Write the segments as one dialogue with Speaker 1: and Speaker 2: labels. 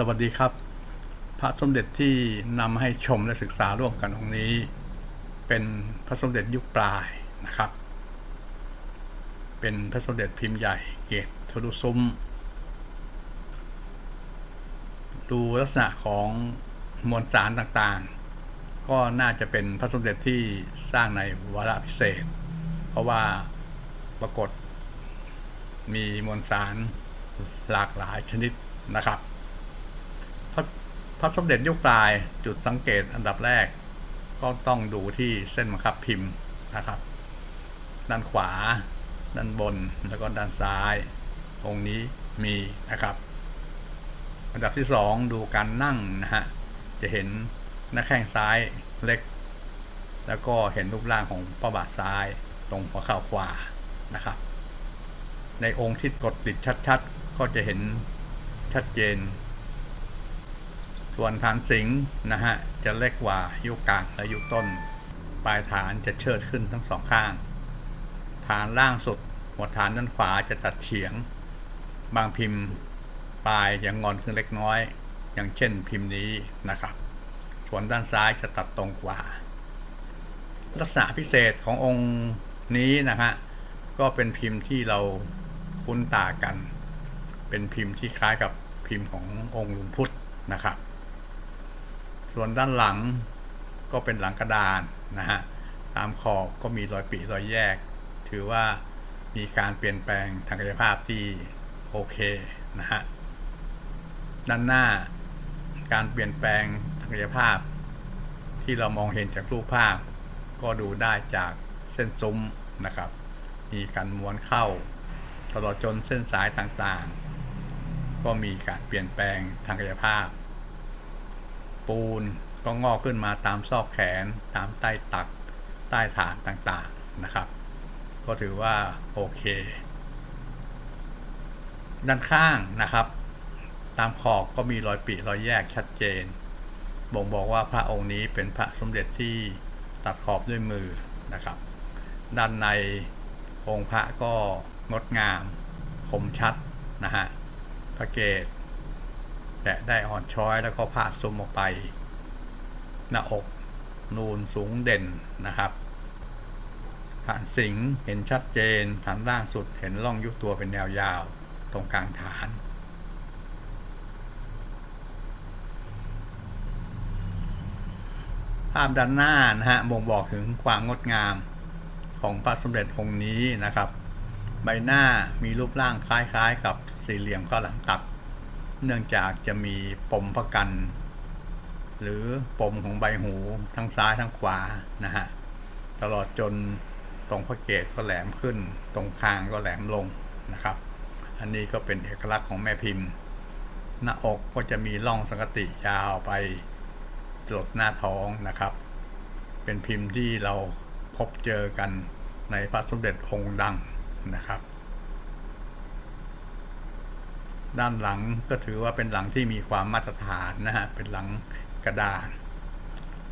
Speaker 1: สวัสดีครับ พระสมเด็จที่นำให้ชมและศึกษาร่วมกันองค์นี้ เป็นพระสมเด็จยุคปลายนะครับ เป็นพระสมเด็จพิมพ์ใหญ่เกตทะลุซุ้ม ดูลักษณะของมวลสารต่างๆ ก็น่าจะเป็นพระสมเด็จที่สร้างในวาระพิเศษ เพราะว่าปรากฏมีมวลสารหลากหลายชนิดนะครับ พระสมเด็จยุคปลายจุดสังเกตอันดับแรก ก็ต้องดูที่เส้นบังคับพิมพ์นะครับ ด้านขวา ด้านบนแล้วก็ด้านซ้าย องค์นี้มีนะครับ อันดับที่สองดูการนั่งนะฮะจะเห็นหน้าแข้งซ้ายเล็ก แล้วก็เห็นรูปร่างของพระบาทซ้ายตรงหัวเข่าขวานะครับ ในองค์ที่กดติดชัดๆ ก็จะเห็นชัดเจน ส่วนฐานสิงห์นะฮะจะเล็กกว่ายุคกลางและยุคต้น ปลายฐานจะเชิดขึ้นทั้งสองข้าง ฐานล่างสุด หัวฐานด้านขวาจะตัดเฉียง บางพิมพ์ปลายยังงอนขึ้นเล็กน้อย อย่างเช่นพิมพ์นี้นะครับ ส่วนด้านซ้ายจะตัดตรงกว่า ลักษณะพิเศษขององค์นี้นะฮะก็เป็นพิมพ์ที่เราคุ้นตากัน เป็นพิมพ์ที่คล้ายกับพิมพ์ขององค์หลวงพุทธนะครับ ส่วนด้านหลังก็เป็นหลังกระดานนะฮะตามขอบก็มีรอยปีรอยแยก ถือว่ามีการเปลี่ยนแปลงทางกายภาพที่โอเคนะฮะด้านหน้าการเปลี่ยนแปลงทางกายภาพ ที่เรามองเห็นจากรูปภาพ ก็ดูได้จากเส้นซุ้มนะครับ มีการม้วนเข้าตลอดจนเส้นสายต่างๆ ก็มีการเปลี่ยนแปลงทางกายภาพ ปูนก็งอกขึ้นมาตามซอกแขน ตามใต้ตัก ใต้ฐานต่างๆนะครับ ก็ถือว่าโอเค ด้านข้างนะครับ ตามขอบก็มีรอยปีรอยแยกชัดเจน บ่งบอกว่าพระองค์นี้เป็นพระสมเด็จที่ตัดขอบด้วยมือนะครับ ด้านในองค์พระก็งดงาม คมชัดนะฮะพระเกศ แตะได้อ่อนช้อยแล้วก็ผ่าซุมออกไป หน้าอกนูนสูงเด่นนะครับฐานสิงห์เห็นชัดเจนฐานล่างสุดเห็นร่องยุบตัวเป็นแนวยาว ตรงกลางฐาน ภาพด้านหน้านะฮะบ่งบอกถึงความงดงามของพระสมเด็จองค์นี้นะครับ ใบหน้ามีรูปร่างคล้ายๆ กับสี่เหลี่ยมข้าวหลังตัด เนื่องจากจะมีปมพระกัน หรือปมของใบหูทั้งซ้ายทั้งขวานะฮะตลอดจนตรงพระเกศก็แหลมขึ้น ตรงคางก็แหลมลงนะครับ อันนี้ก็เป็นเอกลักษณ์ของแม่พิมพ์ หน้าอกก็จะมีร่องสังกติยาวไปจดหน้าท้องนะครับ เป็นพิมพ์ที่เราพบเจอกันในพระสมเด็จองค์ดังนะครับ ด้านหลังก็ถือว่าเป็นหลังที่มีความมาตรฐานนะฮะเป็นหลังกระดาน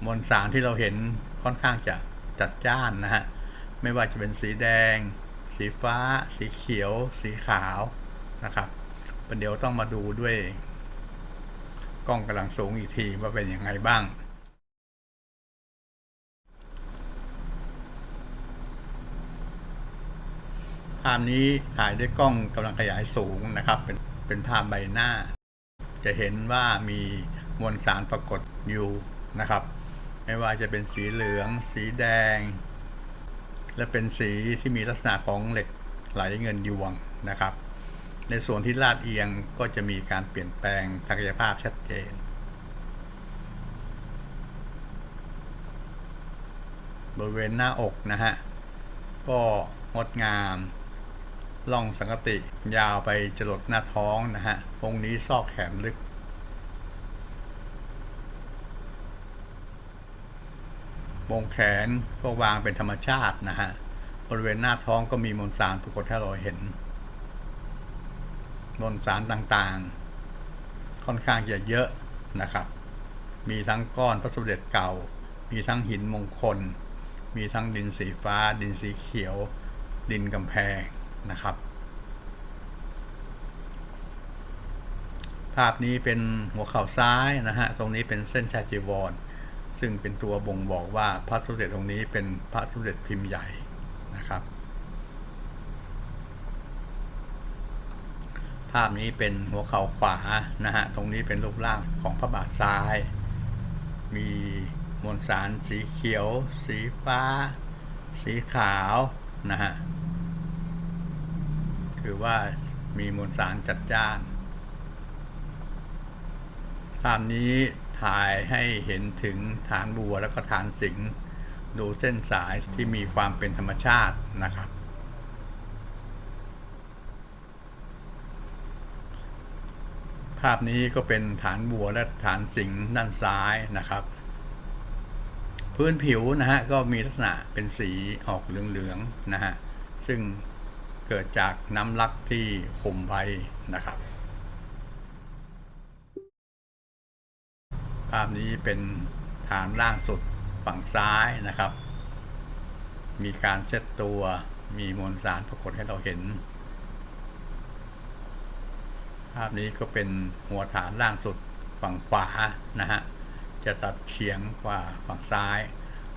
Speaker 1: มวลสารที่เราเห็นค่อนข้างจะจัดจ้านนะฮะไม่ว่าจะเป็นสีแดง สีฟ้า สีเขียว สีขาวนะครับประเดี๋ยวต้องมาดูด้วยกล้องกำลังสูงอีกทีว่าเป็นยังไงบ้าง ภาพนี้ถ่ายด้วยกล้องกำลังขยายสูงนะครับเป็น เป็นภาพใบหน้า จะเห็นว่ามีมวลสารปรากฏอยู่นะครับ ไม่ว่าจะเป็นสีเหลือง สีแดง และเป็นสีที่มีลักษณะของเหล็กไหลเงินยวงนะครับ ในส่วนที่ลาดเอียงก็จะมีการเปลี่ยนแปลงทางกายภาพชัดเจน บริเวณหน้าอกนะฮะก็งดงาม ล่องสังกติ ยาวไปจรดหน้าท้องนะฮะองค์นี้ซอกแขนลึก วงแขนก็วางเป็นธรรมชาตินะฮะ บริเวณหน้าท้องก็มีมวลสารปรากฏให้เราเห็น มวลสารต่างๆ ค่อนข้างจะเยอะนะครับ มีทั้งก้อนพระสมเด็จเก่า มีทั้งหินมงคล มีทั้งดินสีฟ้า ดินสีเขียว ดินกำแพง นะครับ ภาพนี้เป็นหัวเข่าซ้ายนะฮะ ตรงนี้เป็นเส้นชาจีวร ซึ่งเป็นตัวบ่งบอกว่าพระสมเด็จองค์นี้เป็นพระสมเด็จพิมพ์ใหญ่นะครับ ภาพนี้เป็นหัวเข่าขวานะฮะ ตรงนี้เป็นรูปร่างของพระบาทซ้าย มีมวลสารสีเขียว สีฟ้า สีขาวนะฮะ คือว่ามีมวลสารจัดจ้านภาพนี้ถ่ายให้เห็นถึงฐานบัวแล้วก็ฐานสิงดูเส้นสายที่มีความเป็นธรรมชาตินะครับ ภาพนี้ก็เป็นฐานบัวและฐานสิงด้านซ้ายนะครับ พื้นผิวนะฮะก็มีลักษณะเป็นสีออกเหลืองๆนะฮะซึ่ง เกิดจากน้ำลักที่ข่มใบนะครับ ภาพนี้เป็นฐานล่างสุดฝั่งซ้ายนะครับ มีการเซตตัว มีมวลสารปรากฏให้เราเห็น ภาพนี้ก็เป็นหัวฐานล่างสุดฝั่งขวานะฮะ จะตัดเฉียงกว่าฝั่งซ้าย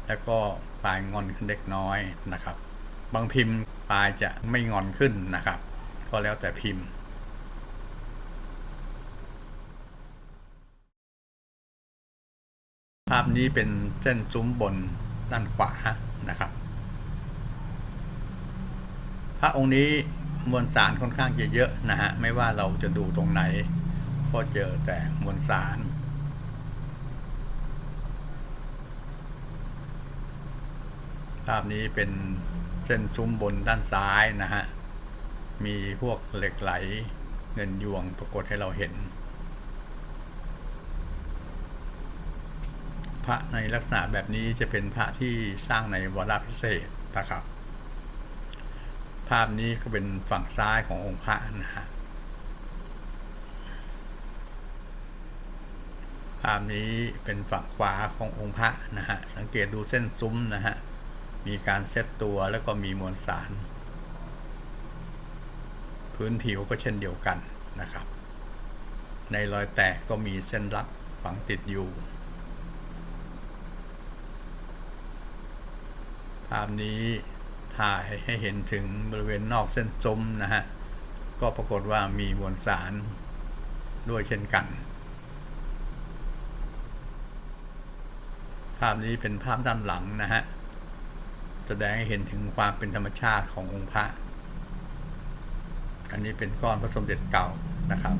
Speaker 1: แล้วก็ปลายงอนขึ้นเล็กน้อยนะครับ บางพิมพ์ปลายจะไม่งอนขึ้นนะครับ ก็แล้วแต่พิมพ์ภาพนี้เป็นเส้นซุ้มบนด้านขวานะครับ พระองค์นี้มวลสารค่อนข้างจะเยอะนะฮะ ไม่ว่าเราจะดูตรงไหน ก็เจอแต่มวลสาร ภาพนี้เป็น เส้นซุ้มบนด้านซ้ายนะฮะ มีพวกเหล็กไหลเงินยวงปรากฏให้เราเห็น พระในลักษณะแบบนี้จะเป็นพระที่สร้างในวาระพิเศษนะครับ ภาพนี้ก็เป็นฝั่งซ้ายขององค์พระนะฮะภาพนี้เป็นฝั่งขวาขององค์พระนะฮะ สังเกตดูเส้นซุ้มนะฮะ มีการเซตตัวแล้วก็มีมวลสาร พื้นผิวก็เช่นเดียวกันนะครับ ในรอยแตกก็มีเส้นรัดฝังติดอยู่ ภาพนี้ถ่ายให้เห็นถึงบริเวณนอกเส้นซุ้มนะฮะ ก็ปรากฏว่ามีมวลสารด้วยเช่นกัน ภาพนี้เป็นภาพด้านหลังนะฮะ แสดงให้เห็นถึงความเป็นธรรมชาติขององค์พระ อันนี้เป็นก้อนพระสมเด็จเก่านะครับ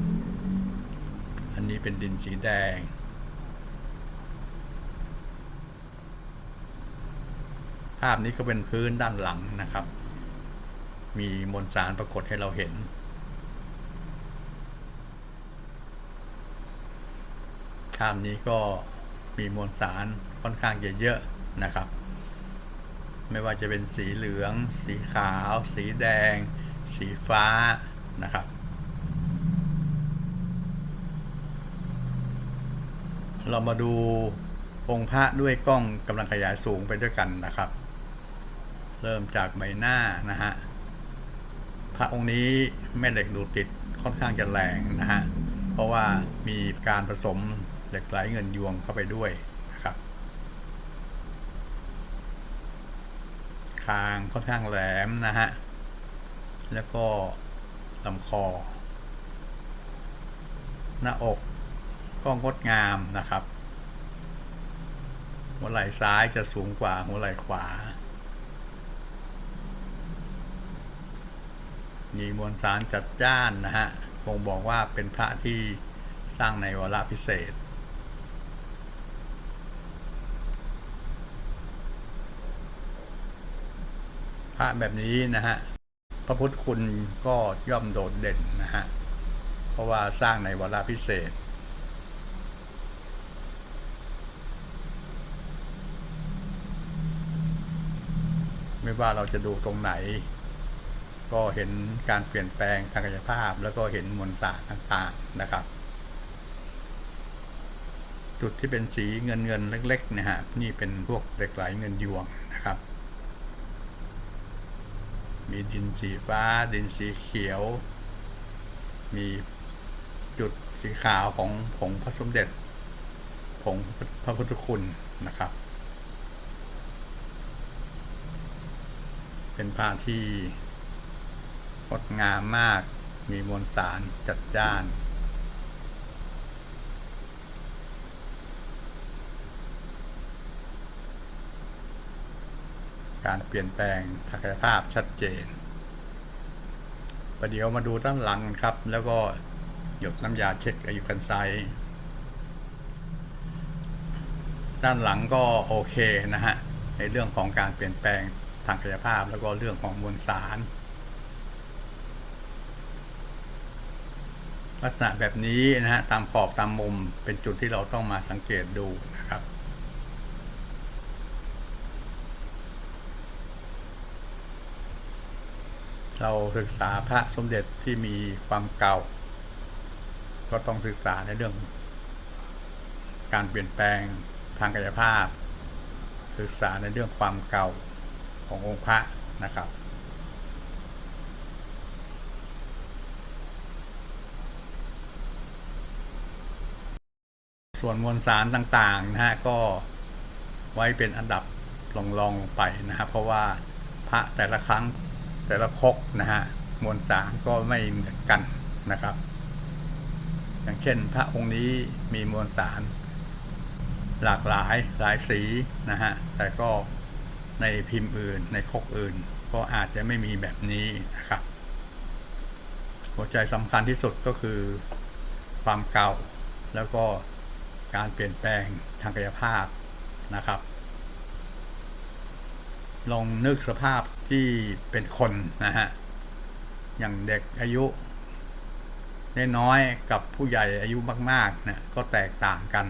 Speaker 1: อันนี้เป็นดินสีแดง ภาพนี้ก็เป็นพื้นด้านหลังนะครับ มีมวลสารปรากฏให้เราเห็นภาพนี้ก็มีมวลสารค่อนข้างจะเยอะนะครับ ไม่ว่าจะเป็นสีเหลือง สีขาว สีแดง สีฟ้านะครับ เรามาดูองค์พระด้วยกล้องกำลังขยายสูงไปด้วยกันนะครับ เริ่มจากใบหน้านะฮะพระองค์นี้แม่เหล็กดูดติดค่อนข้างจะแรงนะฮะ เพราะว่ามีการผสมเหล็กไหลเงินยวงเข้าไปด้วยนะ คางค่อนข้างแหลมนะฮะ แล้วก็ลำคอ หน้าอกก็งดงามนะครับ หัวไหล่ซ้ายจะสูงกว่าหัวไหล่ขวา มีมวลสารจัดจ้านนะฮะคงบอกว่าเป็นพระที่สร้างในวาระพิเศษ พระแบบนี้นะฮะพระพุทธคุณก็ย่อมโดดเด่นนะฮะเพราะว่าสร้างในวาระพิเศษ ไม่ว่าเราจะดูตรงไหน ก็เห็นการเปลี่ยนแปลงทางกายภาพ แล้วก็เห็นมวลสารต่างๆนะครับ จุดที่เป็นสีเงินเงินๆเล็กๆนะฮะนี่เป็นพวกเหล็กไหลเงินยวงนะครับ มีดินสีฟ้า ดินสีเขียว มีจุดสีขาวของผงพระสมเด็จ ผงพระพุทธคุณนะครับ เป็นผ้าที่งดงามมาก มีมวลสารจัดจ้าน การเปลี่ยนแปลงทางกายภาพชัดเจนประเดี๋ยวมาดูด้านหลังครับ แล้วก็หยดน้ำยาเช็คอายุกันไซด์ด้านหลังก็โอเคนะฮะ ในเรื่องของการเปลี่ยนแปลงทางกายภาพแล้วก็เรื่องของมวลสาร ลักษณะแบบนี้นะฮะ ตามขอบตามมุมเป็นจุดที่เราต้องมาสังเกตดูนะครับ เราศึกษาพระสมเด็จที่มีความเก่า ก็ต้องศึกษาในเรื่อง การเปลี่ยนแปลงทางกายภาพ ศึกษาในเรื่องความเก่าขององค์พระนะครับ ส่วนมวลสารต่างๆนะฮะก็ไว้เป็นอันดับลองๆไปนะฮะเพราะว่าพระแต่ละครั้ง แต่ละคกนะฮะมวลสารก็ไม่เหมือนกันนะครับ อย่างเช่น พระองค์นี้มีมวลสาร หลากหลายหลายสีนะฮะแต่ก็ในพิมพ์อื่นในคกอื่น ก็อาจจะไม่มีแบบนี้นะครับ หัวใจสำคัญที่สุดก็คือความเก่า แล้วก็การเปลี่ยนแปลงทางกายภาพนะครับ ลองนึกสภาพ ที่เป็นคนนะฮะ อย่างเด็กอายุน้อยกับผู้ใหญ่อายุมากๆนี่ยก็แตกต่างกัน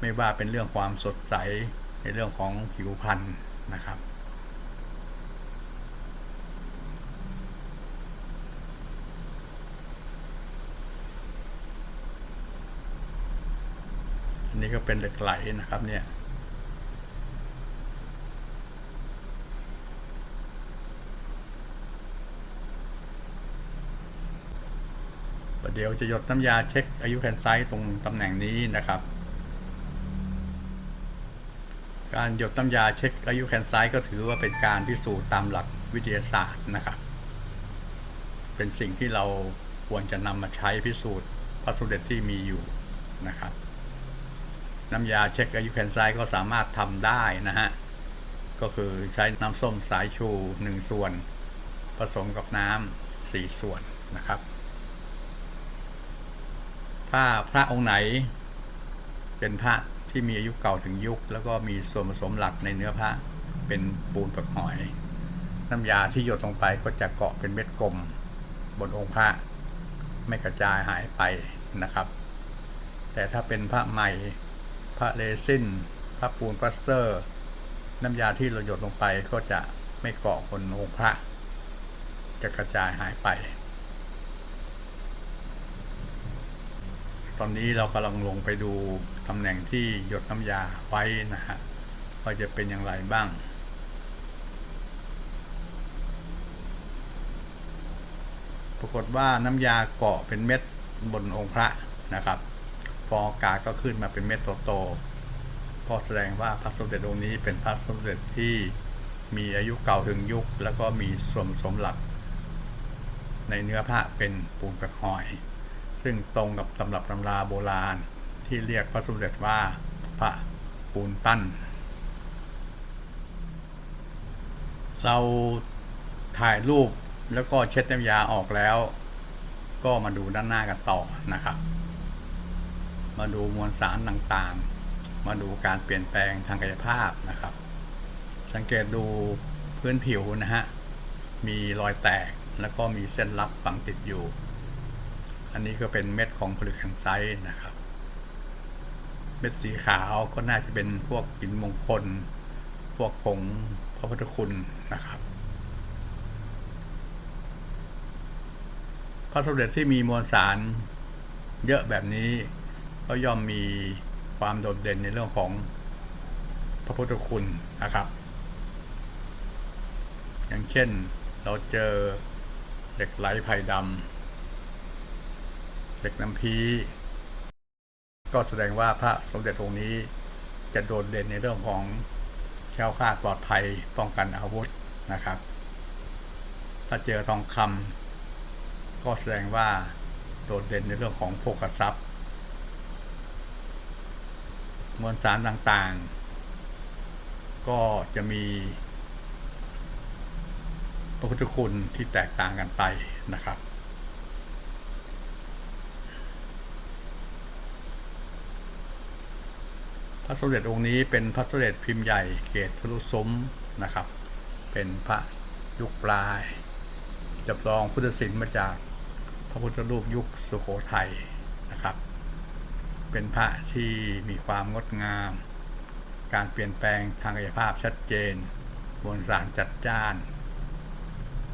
Speaker 1: ไม่ว่าเป็นเรื่องความสดใสในเรื่องของผิวพรรณนะครับ อันนี้ก็เป็นเหล็กไหลนะครับเนี่ย ประเดี๋ยวจะหยดน้ำยาเช็คอายุแคนไซต์ตรงตำแหน่งนี้นะครับ การหยดน้ำยาเช็คอายุแคนไซต์ก็ถือว่าเป็นการพิสูจน์ตามหลักวิทยาศาสตร์นะครับ เป็นสิ่งที่เราควรจะนำมาใช้พิสูจน์พระสมเด็จที่มีอยู่นะครับ น้ำยาเช็คอายุแคนไซต์ก็สามารถทำได้นะฮะก็คือใช้น้ำส้มสายชูหนึ่งส่วน ผสมกับน้ำสี่ส่วนนะครับ ถ้าพระองค์ไหน เป็นพระที่มีอายุเก่าถึงยุค แล้วก็มีส่วนผสมหลักในเนื้อพระเป็นปูนปลือกหอย น้ำยาที่หยดลงไปก็จะเกาะเป็นเม็ดกลม บนองค์พระไม่กระจายหายไปนะครับ แต่ถ้าเป็นพระใหม่ พระเรซินพระปูนปลัสเตอร์ น้ำยาที่เราหยดลงไปก็จะไม่เกาะบนองค์พระ จะกระจายหายไป ตอนนี้เรากำลังลงไปดูตำแหน่งที่หยดน้ำยาไว้นะฮะว่าจะเป็นอย่างไรบ้าง ปรากฏว่าน้ำยาเกาะเป็นเม็ดบนองค์พระนะครับ ฟองอากาศก็ขึ้นมาเป็นเม็ดโตๆก็แสดงว่าพระสมเด็จองค์นี้เป็นพระสมเด็จที่มีอายุเก่าถึงยุค แล้วก็มีส่วนสมหลัก ในเนื้อพระเป็นปูนกระหอย ซึ่งตรงกับตำรับตำราโบราณที่เรียกพระสมเด็จว่าพระปูนปั้น เราถ่ายรูปแล้วก็เช็ดน้ำยาออกแล้ว ก็มาดูด้านหน้ากันต่อนะครับ มาดูมวลสารต่างๆ มาดูการเปลี่ยนแปลงทางกายภาพนะครับ สังเกตดูพื้นผิวนะฮะมีรอยแตกแล้วก็มีเส้นลับฝังติดอยู่ อันนี้ก็เป็นเม็ดของผลึกแห่งไซนะครับ เม็ดสีขาวก็น่าจะเป็นพวกหินมงคล พวกผงพระพุทธคุณนะครับ พระสมเด็จที่มีมวลสารเยอะแบบนี้ ก็ย่อมมีความโดดเด่นในเรื่องของพระพุทธคุณนะครับ อย่างเช่นเราเจอเหล็กไหลไผ่ดำ เหล็กน้ำพีก็แสดงว่าพระสมเด็จองค์นี้จะโดดเด่นในเรื่องของแคล้วคลาดปลอดภัยป้องกันอาวุธนะครับ ถ้าเจอทองคำก็แสดงว่าโดดเด่นในเรื่องของโภคทรัพย์มวลสารต่างๆ ก็จะมีพระพุทธคุณที่แตกต่างกันไปนะครับ ระสมเด็จองค์นี้เป็นพระสมเด็จพิมพ์ใหญ่เกศทะลุซุ้มนะครับ เป็นพระยุคปลายจำลองพุทธศิลป์มาจากพระพุทธรูปยุคสุโขทัยนะครับ เป็นพระที่มีความงดงาม การเปลี่ยนแปลงทางกายภาพชัดเจนมวลสารจัดจ้าน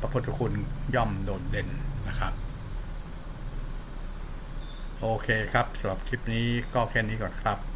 Speaker 1: พระพุทธคุณย่อมโดดเด่นนะครับ โอเคครับสำหรับคลิปนี้ก็แค่นี้ก่อนครับ